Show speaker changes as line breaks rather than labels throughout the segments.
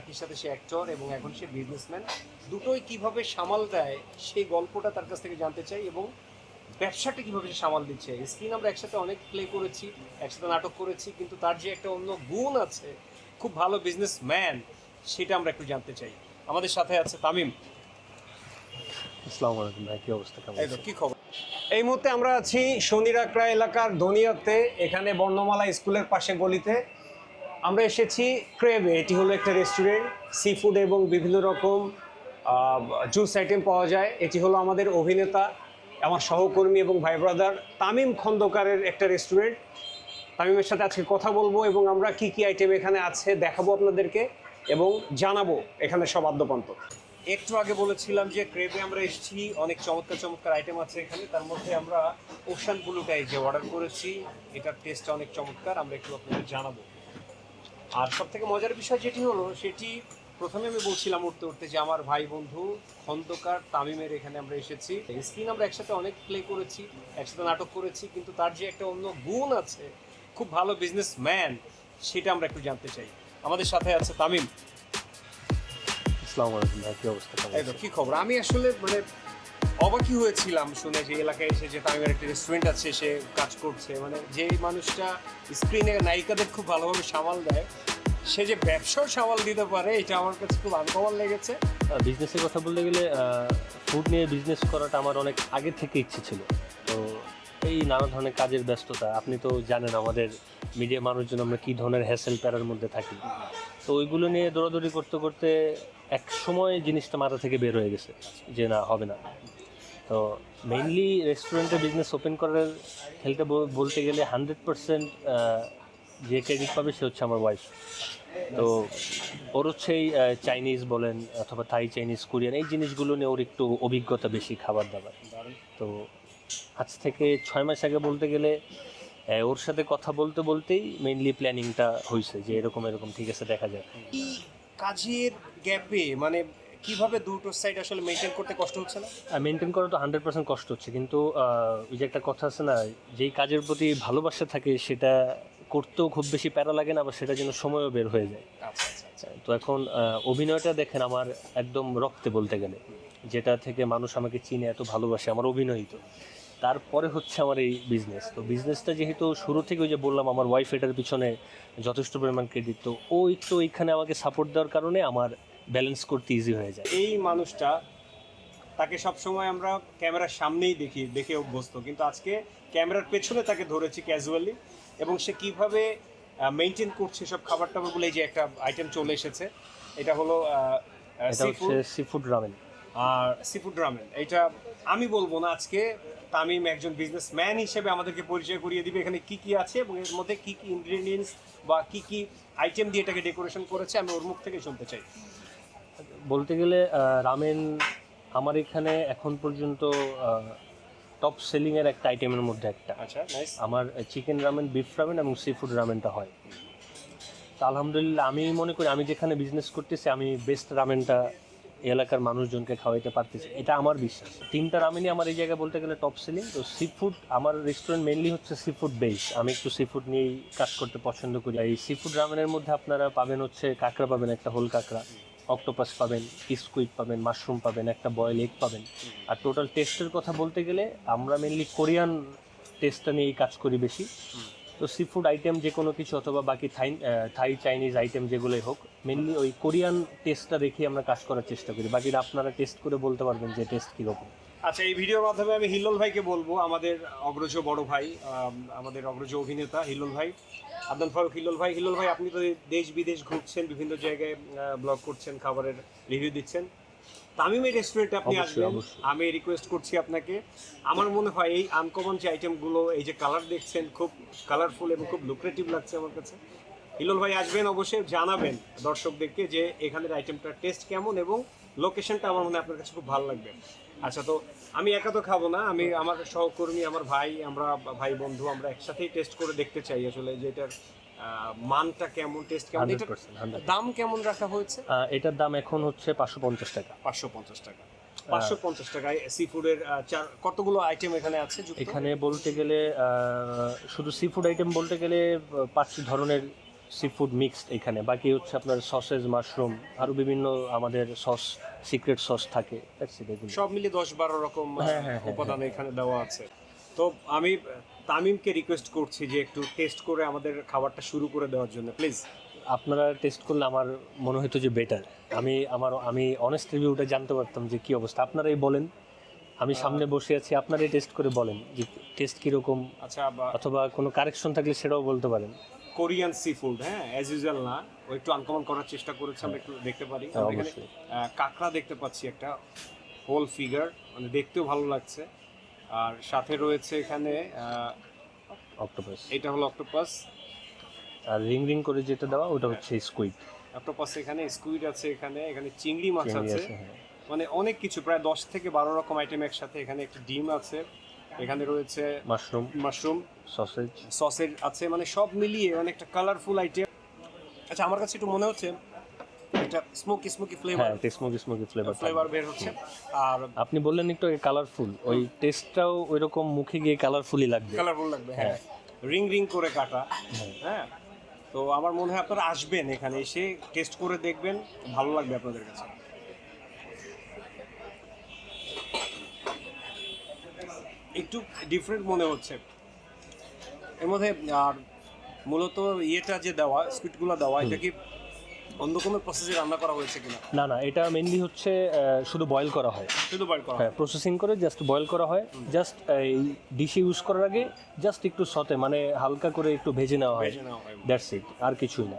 একই সাথে সে অ্যাক্টর এবং এখন সে বিজনেসম্যান দুটোই কীভাবে সামাল দেয় সেই গল্পটা তার কাছ থেকে জানতে চাই এবং ব্যবসাটা কীভাবে সে সামাল দিচ্ছে। স্ক্রিন আমরা একসাথে অনেক প্লে করেছি একসাথে নাটক করেছি কিন্তু তার যে একটা অন্য গুণ আছে খুব ভালো বিজনেসম্যান সেটা আমরা একটু জানতে চাই। আমাদের সাথে আছে তামিম।
আসসালামু আলাইকুম ভাই কি অবস্থা? কেমন
কি খবর? এই মুহূর্তে আমরা আছি শনিরাকড়া এলাকার দনিয়াতে এখানে বর্ণমালা স্কুলের পাশে গলিতে। আমরা এসেছি ক্রেবে এটি হলো একটা রেস্টুরেন্ট সি ফুড এবং বিভিন্ন রকম জুস আইটেম পাওয়া যায়। এটি হলো আমাদের অভিনেতা, আমার সহকর্মী এবং ভাই ব্রাদার তামিম খন্দকারের একটা রেস্টুরেন্ট তামিমের সাথে আজকে কথা বলব এবং আমরা কি কি আইটেম এখানে আছে দেখাবো আপনাদেরকে এবং জানাব এখানে সব আদ্যপান্ত। একটু আগে বলেছিলাম যে ক্রেবে আমরা এসেছি, অনেক চমৎকার চমৎকার আইটেম আছে এখানে। তার মধ্যে আমরা ওশান ব্লুটাই যে অর্ডার করেছি, এটার টেস্ট অনেক চমৎকার। আমরা একটু আপনাদের জানাব। আর সব থেকে মজার বিষয় যেটি হলো সেটি প্রথমে আমি বলছিলাম উঠতে উঠতে যে আমার ভাই বন্ধু খন্দকার তামিমের এখানে আমরা এসেছি। স্ক্রিন আমরা একসাথে অনেক প্লে করেছি একসাথে নাটক করেছি কিন্তু তার যে একটা অন্য গুণ আছে খুব ভালো বিজনেসম্যান সেটা আমরা একটু জানতে চাই। আমাদের সাথে আছে তামিম।
আসসালামু আলাইকুম ভাই কি অবস্থা?
কি খবর? আমি আসলে মানে অবাকই হয়েছিলাম শুনে যে এলাকায় এসে যে তামিমের একটা রেস্টুরেন্ট আছে, সে কাজ করছে। মানে যে মানুষটা স্ক্রিনে নায়িকাদের খুব ভালোভাবে সামাল দেয়, সে যে ব্যবসাও সামাল দিতে পারে, এটা আমার কাছে খুব আনকমন লেগেছে।
বিজনেসের কথা বলতে গেলে ফুড নিয়ে বিজনেস করাটা আমার অনেক আগে থেকে ইচ্ছে ছিল। তো এই নানা ধরনের কাজের ব্যস্ততা, আপনি তো জানেন আমাদের মিডিয়া মানুষজন, আমরা কী ধরনের হ্যাসেল প্যারার মধ্যে থাকি। তো ওইগুলো নিয়ে দৌড়াদৌড়ি করতে করতে এক সময় জিনিসটা মাথা থেকে বের হয়ে গেছে, যে না, হবে না। তো মেইনলি রেস্টুরেন্টে বিজনেস ওপেন করার খেলতে বলতে গেলে হান্ড্রেড পার্সেন্ট যে ক্রেডিট পাবে সে হচ্ছে আমার ওয়াইফ তো ওর হচ্ছে এই চাইনিজ বলেন অথবা থাই চাইনিজ কোরিয়ান এই জিনিসগুলো নিয়ে ওর একটু অভিজ্ঞতা বেশি খাবার দাবার। তো আজ থেকে ছয় মাস আগে বলতে গেলে ওর সাথে কথা বলতে বলতেই মেইনলি প্ল্যানিংটা হয়েছে যে এরকম এরকম, ঠিক আছে, দেখা যায়
কাজের গ্যাপে মানে কীভাবে দুটো সাইড আসলে মেনটেন করতে কষ্ট হচ্ছে না?
মেনটেন করা তো হান্ড্রেড পার্সেন্ট কষ্ট হচ্ছে কিন্তু ওই যে একটা কথা আছে না যেই কাজের প্রতি ভালোবাসা থাকে সেটা করতেও খুব বেশি প্যারা লাগে না আবার সেটা যেন সময়ও বের হয়ে যায়।
আচ্ছা আচ্ছা আচ্ছা।
তো এখন অভিনয়টা দেখেন আমার একদম রক্তে বলতে গেলে যেটা থেকে মানুষ আমাকে চিনে এত ভালোবাসে আমার অভিনয় তো তারপরে হচ্ছে আমার এই বিজনেস তো বিজনেসটা যেহেতু শুরু থেকে ওই যে বললাম আমার ওয়াইফ এটার পিছনে যথেষ্ট পরিমাণ ক্রেডিট তো ও একটু এইখানে আমাকে সাপোর্ট দেওয়ার কারণে আমার ব্যালেন্স করতে ইজি হয়ে যায়।
এই মানুষটা তাকে সব সময় আমরা ক্যামেরার সামনেই দেখি দেখে অভ্যস্ত। কিন্তু আজকে ক্যামেরার পেছনে তাকে ধরেছি ক্যাজুয়ালি এবং সে কীভাবে মেনটেন করছে সব খাবার টাবারগুলো এই যে একটা আইটেম চলে এসেছে এটা হলো
সি ফুড রামেন
আর সিফুড রামেন এটা আমি বলব না আজকে তামিম একজন বিজনেসম্যান হিসেবে আমাদেরকে পরিচয় করিয়ে দিবে এখানে কি কি আছে এবং এর মধ্যে কি কি ইনগ্রেডিয়েন্টস বা কি কি আইটেম দিয়ে এটাকে ডেকোরেশন করেছে আমি ওর মুখ থেকে শুনতে চাই।
বলতে গেলে রামেন আমার এখানে এখন পর্যন্ত টপ সেলিং এর একটা আইটেমের মধ্যে একটা।
আচ্ছা
আমার চিকেন রামেন বিফ রামেন এবং সি ফুড রামেনটা হয়। তো আলহামদুলিল্লাহ আমি মনে করি আমি যেখানে বিজনেস করতেছি আমি বেস্ট রামেনটা এলাকার মানুষজনকে খাওয়াইতে পারতেছি। এটা আমার বিশ্বাস। তিনটা রামেনই আমার এই জায়গায় বলতে গেলে টপ সেলিং তো সি ফুড আমার রেস্টুরেন্ট মেনলি হচ্ছে সি ফুড বেস আমি একটু সি ফুড নিয়েই কাজ করতে পছন্দ করি। এই সি ফুড রামেনের মধ্যে আপনারা পাবেন হচ্ছে কাঁকড়া পাবেন একটা হোল কাঁকড়া। অক্টোপাস পাবেন স্কুইড পাবেন মাশরুম পাবেন একটা বয়েল এগ পাবেন। আর টোটাল টেস্টের কথা বলতে গেলে আমরা মেনলি কোরিয়ান টেস্টটা নিয়েই কাজ করি বেশি। তো সি ফুড আইটেম যে কোনো কিছু অথবা বাকি থাই থাই চাইনিজ আইটেম যেগুলোই হোক মেনলি ওই কোরিয়ান টেস্টটা রেখে আমরা কাজ করার চেষ্টা করি। বাকিটা আপনারা টেস্ট করে বলতে পারবেন যে টেস্ট কীরকম।
আচ্ছা এই ভিডিওর মাধ্যমে আমি হিল্লোল ভাইকে বলব আমাদের অগ্রজ বড় ভাই আমাদের অগ্রজ অভিনেতা হিল্লোল ভাই আবদান ফারুক হিল্লোল ভাই। হিল্লোল ভাই আপনি তো দেশ বিদেশ ঘুরছেন বিভিন্ন জায়গায় ব্লগ করছেন খাবারের রিভিউ দিচ্ছেন। তামিমের রেস্টুরেন্টে আপনি আসবেন আমি রিকোয়েস্ট করছি আপনাকে। আমার মনে হয় এই আনকমন যে আইটেমগুলো এই যে কালার দেখছেন খুব কালারফুল এবং খুব লুক্রেটিভ লাগছে আমার কাছে। হিলোল ভাই আসবেন অবশ্যই জানাবেন দর্শকদেরকে যে এখানের আইটেমটার টেস্ট কেমন এবং লোকেশনটা আমার মনে হয় আপনার কাছে খুব ভালো লাগবে। আচ্ছা তো আমি একা তো খাব না। আমি আমার সহকর্মী আমার ভাই আমরা ভাই বন্ধু আমরা একসাথেই টেস্ট করে দেখতে চাই আসলে যে এটার মানটা কেমন টেস্ট কেমন। দাম কেমন রাখা হয়েছে?
এটার দাম এখন হচ্ছে পাঁচশো পঞ্চাশ টাকা।
পাঁচশো পঞ্চাশ টাকা। পাঁচশো পঞ্চাশ টাকায় সি ফুডের চার কতগুলো আইটেম এখানে আছে
এখানে বলতে গেলে শুধু সি ফুড আইটেম বলতে গেলে আহ, পাঁচ ধরনের সি ফুড মিক্সড এখানে। বাকি হচ্ছে আপনার সসেজ মাশরুম আরও বিভিন্ন আমাদের সস সিক্রেট সস থাকে।
সব মিলিয়ে দশ বারো রকম
হ্যাঁ, হ্যাঁ, হ্যাঁ,
উপাদান এখানে দেওয়া আছে। তো আমি তামিমকে রিকোয়েস্ট করছি যে একটু টেস্ট করে আমাদের খাবারটা শুরু করে দেওয়ার জন্য প্লিজ
আপনারা টেস্ট করলে আমার মনে হতো যে বেটার আমি আমার আমি অনেস্ট রিভিউটা জানতে পারতাম যে কি অবস্থা। আপনারাই বলেন। আমি সামনে বসে আছি আপনারাই টেস্ট করে বলেন যে টেস্ট কীরকম
আচ্ছা
অথবা কোনো কারেকশন থাকলে সেটাও বলতে পারেন।
কোরিয়ান সি ফুড হ্যাঁ অ্যাজ ইউজুয়াল না। ও একটু আনকমন করার চেষ্টা করেছে আমরা একটু দেখতে পারি।
হ্যাঁ,
এখানে কাঁকড়া দেখতে পাচ্ছি একটা হোল ফিগার মানে দেখতেও ভালো লাগছে। আর সাথে রয়েছে এখানে
অক্টোপাস
এটা হলো অক্টোপাস
আর রিং রিং করে যেটা দেওয়া ওটা হচ্ছে স্কুইড
অক্টোপাস এখানে স্কুইড আছে এখানে এখানে চিংড়ি মাছ আছে।
আছে হ্যাঁ।
মানে অনেক কিছু প্রায় দশ থেকে বারো রকম আইটেম একসাথে এখানে একটা ডিম আছে। এখানে রয়েছে
মাশরুম
মাশরুম
সসেজ।
সসের আছে মানে সব মিলিয়ে মানে একটা কালারফুল আইটেম আচ্ছা আমার কাছে একটু মনে হচ্ছে এটা স্মোকি স্মোকি ফ্লেভার
হ্যাঁ স্মোকি স্মোকি ফ্লেভার
ফ্লেভার বের হচ্ছে। আর
আপনি বললেন একটু কালারফুল ওই টেস্টটাও ওই রকম মুখে গিয়ে কালারফুলই লাগবে।
কালারফুল লাগবে হ্যাঁ। রিং রিং করে কাটা। হ্যাঁ। তো আমার মনে হয় আপনারা আসবেন এখানে এসে টেস্ট করে দেখবেন ভালো লাগবে আপনাদের কাছে। একটু ডিফারেন্ট মনে হচ্ছে। এর মধ্যে আর মূলত ইয়েটা যে দেওয়া স্কুইটগুলো দেওয়া এটা কি অন্য কোনো প্রসেসে রান্না করা হয়েছে কিনা?
না না এটা মেনলি হচ্ছে শুধু বয়েল করা হয়।
শুধু বয়েল করা
হ্যাঁ। প্রসেসিং করে জাস্ট বয়েল করা হয়। জাস্ট এই ডিশে ইউজ করার আগে জাস্ট একটু সতে মানে হালকা করে একটু ভেজে নেওয়া হয়।
ভেজে নেওয়া হয়
দ্যাটস ইট আর কিছুই না।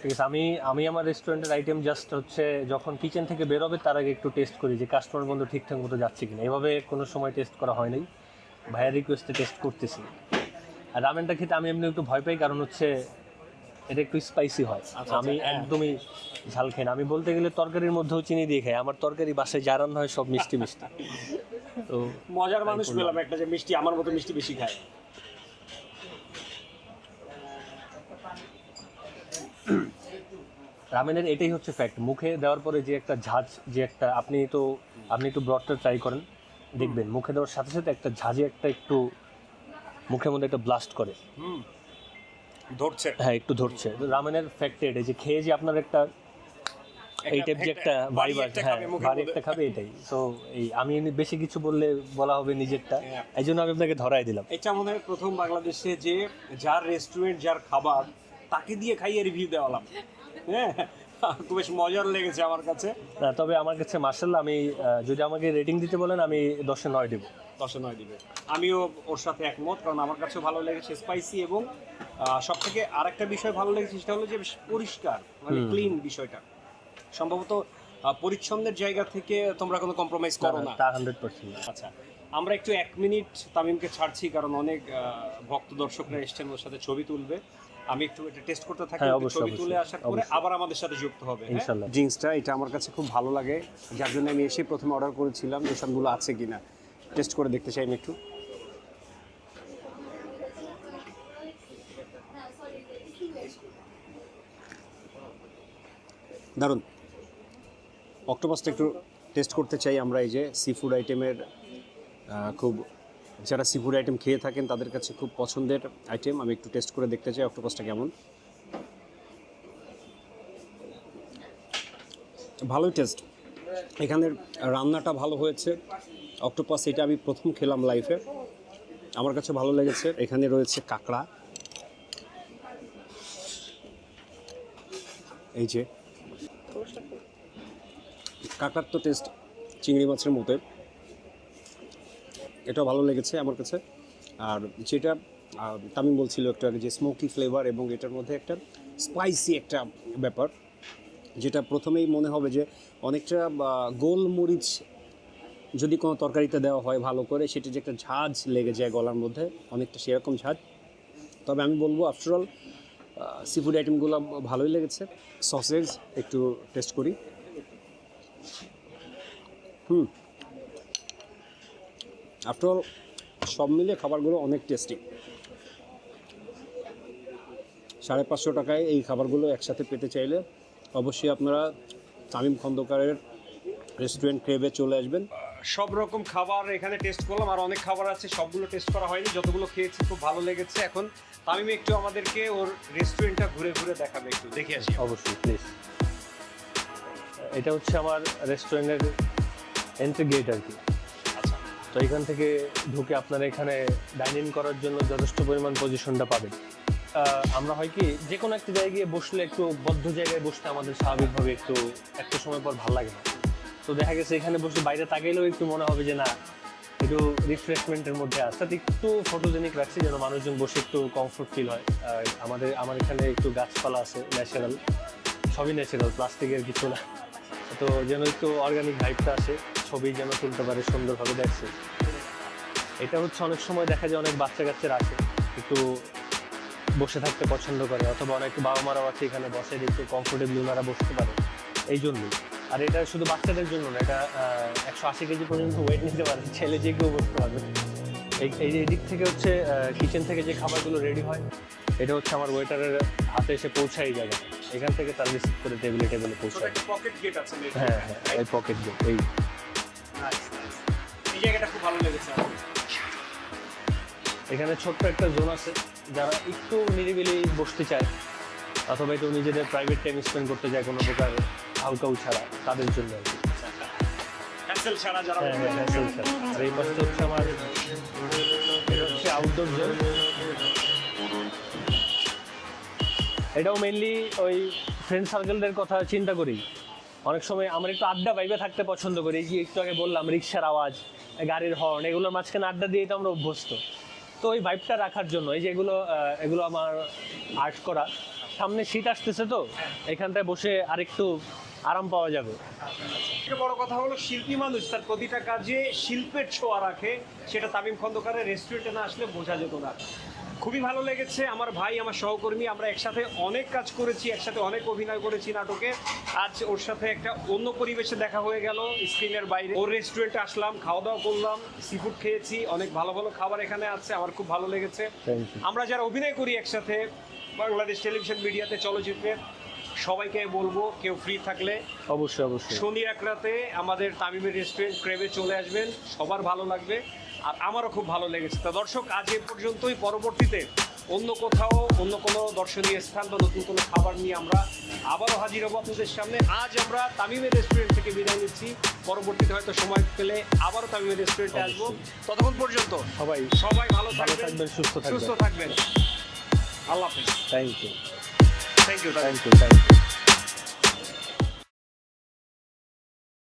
ঠিক আছে আমি আমি আমার রেস্টুরেন্টের আইটেম জাস্ট হচ্ছে যখন কিচেন থেকে বেরোবে তার আগে একটু টেস্ট করি যে কাস্টমার বন্ধু ঠিকঠাক মতো যাচ্ছে কিনা। এভাবে কোনো সময় টেস্ট করা হয় নাই। ভাইয়ের রিকোয়েস্টে টেস্ট করতেছি। আর রামেনটা খেতে আমি এমনি একটু ভয় পাই কারণ হচ্ছে এটা একটু স্পাইসি হয়।
আচ্ছা,
আমি
হ্যাঁ।
একদমই ঝাল খাই না। আমি বলতে গেলে তরকারির মধ্যেও চিনি দিয়ে খাই। আমার তরকারি বাসায় যা রান্না হয় সব মিষ্টি মিষ্টি। তো
মজার মানুষ পেলাম একটা যে মিষ্টি আমার মতো মিষ্টি বেশি খায়।
রামেনের এটাই হচ্ছে ফ্যাক্ট মুখে দেওয়ার পরে যে একটা ঝাঁজ যে একটা আপনি তো আপনি একটু ব্রডটা ট্রাই করেন। দেখবেন মুখে দেওয়ার সাথে সাথে একটা ঝাঁজে একটা একটু মুখের মধ্যে একটা ব্লাস্ট করে।
হুম। ধরছে।
হ্যাঁ একটু ধরছে। রামেনের ফ্যাক্ট এটাই যে খেয়ে যে আপনার একটা এই টাইপ যে একটা বাড়ি
বাড়ি
হ্যাঁ বাড়ি একটা খাবে এটাই। তো এই আমি এমনি বেশি কিছু বললে বলা হবে নিজেরটা।
হ্যাঁ।
এই জন্য আমি আপনাকে ধরাই দিলাম।
এটা মনে হয় প্রথম বাংলাদেশে যে যার রেস্টুরেন্ট যার খাবার তাকে দিয়ে খাইয়ে রিভিউ দেওয়ালাম হ্যাঁ খুব বেশ মজার লেগেছে আমার কাছে।
তবে আমার কাছে মার্শাল্লাহ আমি যদি আমাকে রেটিং দিতে বলেন আমি দশে নয় দেবো।
দশে নয় দিবে। আমিও ওর সাথে একমত কারণ আমার কাছেও ভালো লেগেছে স্পাইসি এবং সব থেকে আরেকটা বিষয় ভালো লেগেছে সেটা হলো যে বেশ পরিষ্কার মানে ক্লিন বিষয়টা। সম্ভবত পরিচ্ছন্নের জায়গা থেকে তোমরা কোনো কম্প্রোমাইজ করো না।
হান্ড্রেড পার্সেন্ট
আচ্ছা আমরা একটু এক মিনিট তামিমকে ছাড়ছি কারণ অনেক ভক্ত দর্শকরা এসছেন ওর সাথে ছবি তুলবে। আমি একটু এটা টেস্ট করতে থাকি
হ্যাঁ, অবশ্যই,
ছবি তুলে আসার পরে আবার আমাদের সাথে যুক্ত হবে
ইনশাল্লাহ।
জিন্সটা এটা আমার কাছে খুব ভালো লাগে যার জন্য আমি এসে প্রথমে অর্ডার করেছিলাম যে সবগুলো আছে কিনা টেস্ট করে দেখতে চাই আমি একটু। দারুণ। অক্টোপাসটা একটু টেস্ট করতে চাই আমরা এই যে সি ফুড আইটেমের খুব যারা সি ফুড আইটেম খেয়ে থাকেন, তাদের কাছে খুব পছন্দের আইটেম আমি একটু টেস্ট করে দেখতে চাই অক্টোপাসটা কেমন। ভালোই টেস্ট এখানের রান্নাটা ভালো হয়েছে। অক্টোপাস এটা আমি প্রথম খেলাম লাইফে আমার কাছে ভালো লেগেছে। এখানে রয়েছে কাঁকড়া। এই যে। কাঁকড়ার তো টেস্ট চিংড়ি মাছের মতো এটাও ভালো লেগেছে আমার কাছে। আর যেটা তামিম বলছিল একটু আগে যে স্মোকি ফ্লেভার এবং এটার মধ্যে একটা স্পাইসি একটা ব্যাপার, যেটা প্রথমেই মনে হবে যে অনেকটা গোলমরিচ যদি কোনো তরকারিতে দেওয়া হয় ভালো করে, সেটা যে একটা ঝাঁজ লেগে যায় গলার মধ্যে, অনেকটা সেরকম ঝাঁজ। তবে আমি বলব আফটারঅল সি ফুড আইটেমগুলো ভালোই লেগেছে। সসেজ একটু টেস্ট করি। হুম। আফটারঅল সব মিলিয়ে খাবারগুলো অনেক টেস্টি সাড়ে পাঁচশো টাকায় এই খাবারগুলো একসাথে পেতে চাইলে অবশ্যই আপনারা তামিম খন্দকারের রেস্টুরেন্ট ক্রেবে চলে আসবেন। সব রকম খাবার এখানে টেস্ট করলাম আর অনেক খাবার আছে সবগুলো টেস্ট করা হয়নি যতগুলো খেয়েছি খুব ভালো লেগেছে। এখন তামিম একটু আমাদেরকে ওর রেস্টুরেন্টটা ঘুরে ঘুরে দেখাবে একটু দেখে আসি।
অবশ্যই প্লিজ এটা হচ্ছে আমার রেস্টুরেন্টের এন্ট্রি গেট আর কি। তো এখান থেকে ঢুকে আপনারা এখানে ডাইনিং করার জন্য যথেষ্ট পরিমাণ পজিশনটা পাবেন। আমরা হয় কি যে কোনো একটা জায়গায় গিয়ে বসলে একটু বদ্ধ জায়গায় বসতে আমাদের স্বাভাবিকভাবে একটু একটা সময় পর ভালো লাগে না। তো দেখা গেছে এখানে বসে বাইরে তাকাইলেও একটু মনে হবে যে না, একটু রিফ্রেশমেন্টের মধ্যে আসতে একটু ফটোজেনিক রাখছি যেন মানুষজন বসে একটু কমফোর্ট ফিল হয়। আমাদের, আমার এখানে একটু গাছপালা আছে ন্যাচারাল সবই ন্যাচারাল প্লাস্টিকের কিছু না। তো যেন একটু অর্গানিক ভাইবটা আসে। ছবি যেন তুলতে পারে সুন্দরভাবে দেখছে। এটা হচ্ছে অনেক সময় দেখা যায় অনেক বাচ্চা কাচ্চারা আসে একটু বসে থাকতে পছন্দ করে অথবা অনেক বাবা মারাও আছে এখানে বসে একটু কমফোর্টেবলি ওনারা বসতে পারে এই জন্যই। আর এটা শুধু বাচ্চাদের জন্য না এটা একশো আশি কেজি পর্যন্ত ওয়েট নিতে পারে ছেলে যে কেউ বসতে পারবে। এই এই যে এদিক থেকে হচ্ছে কিচেন থেকে যে খাবারগুলো রেডি হয় এটা হচ্ছে আমার ওয়েটারের হাতে এসে পৌঁছায় এই জায়গায়। এখান থেকে তার রিসিভ করে টেবিলে টেবিলে পৌঁছায়।
পকেট গেট আছে
হ্যাঁ হ্যাঁ এই পকেট
গেট এই. এই জায়গাটা খুব ভালো লেগেছে আমার।
এখানে ছোট্ট একটা জোন আছে যারা একটু নিরিবিলি বসতে চায় অথবা একটু নিজেদের প্রাইভেট টাইম স্পেন্ড করতে চায় কোনো প্রকার হাউকাউ ছাড়া তাদের জন্য আর কি।
ছাড়া যারা
হ্যাঁ হ্যাঁ সেই ছাড়া। আর এই পাশটা হচ্ছে আমার এটা হচ্ছে আউটডোর জোন এটাও মেনলি ওই ফ্রেন্ড সার্কেলদের কথা চিন্তা করি। অনেক সময় আমরা একটু আড্ডা বাইবে থাকতে পছন্দ করি এই যে একটু আগে বললাম রিক্সার আওয়াজ গাড়ির হর্ন এগুলোর মাঝখানে আড্ডা দিয়ে তো আমরা অভ্যস্ত। তো ওই ভাইবটা রাখার জন্য, এই যে এগুলো এগুলো আমার আর্ট করা, সামনে শীত আসতেছে তো, এখানটায় বসে আরেকটু আরাম পাওয়া যাবে।
বড় কথা হলো শিল্পী মানুষ, তার প্রতিটা কাজে শিল্পের ছোঁয়া রাখে, সেটা তামিম খন্দকারের রেস্টুরেন্টে না আসলে বোঝা যেত না। খুবই ভালো লেগেছে। আমার ভাই আমার সহকর্মী আমরা একসাথে অনেক কাজ করেছি একসাথে অনেক অভিনয় করেছি নাটকে। আজ ওর সাথে একটা অন্য পরিবেশে দেখা হয়ে গেল স্ক্রিনের বাইরে। ওর রেস্টুরেন্টে আসলাম খাওয়া দাওয়া করলাম সিফুড খেয়েছি অনেক ভালো ভালো খাবার এখানে আছে আমার খুব ভালো লেগেছে। আমরা যারা অভিনয় করি একসাথে বাংলাদেশ টেলিভিশন মিডিয়াতে চলচ্চিত্রে সবাইকে বলব কেউ ফ্রি থাকলে।
অবশ্যই অবশ্যই।
শনি এক রাতে আমাদের তামিমের রেস্টুরেন্ট ক্রেবে চলে আসবেন সবার ভালো লাগবে। আর আমারও খুব ভালো লেগেছে। তা দর্শক আজ এ পর্যন্তই। পরবর্তীতে অন্য কোথাও অন্য কোনো দর্শনীয় স্থান বা নতুন কোনো খাবার নিয়ে আমরা আবারও হাজির হব আপনাদের সামনে। আজ আমরা তামিমের রেস্টুরেন্ট থেকে বিদায় নিচ্ছি। পরবর্তীতে হয়তো সময় পেলে আবারও তামিমের রেস্টুরেন্টে আসব। ততক্ষণ পর্যন্ত
সবাই
সবাই
ভালো
থাকবেন
থাকবেন সুস্থ
সুস্থ
থাকবেন।
থাকবেন। আল্লাহ হাফেজ।
Thank you
thank you
thank you thank you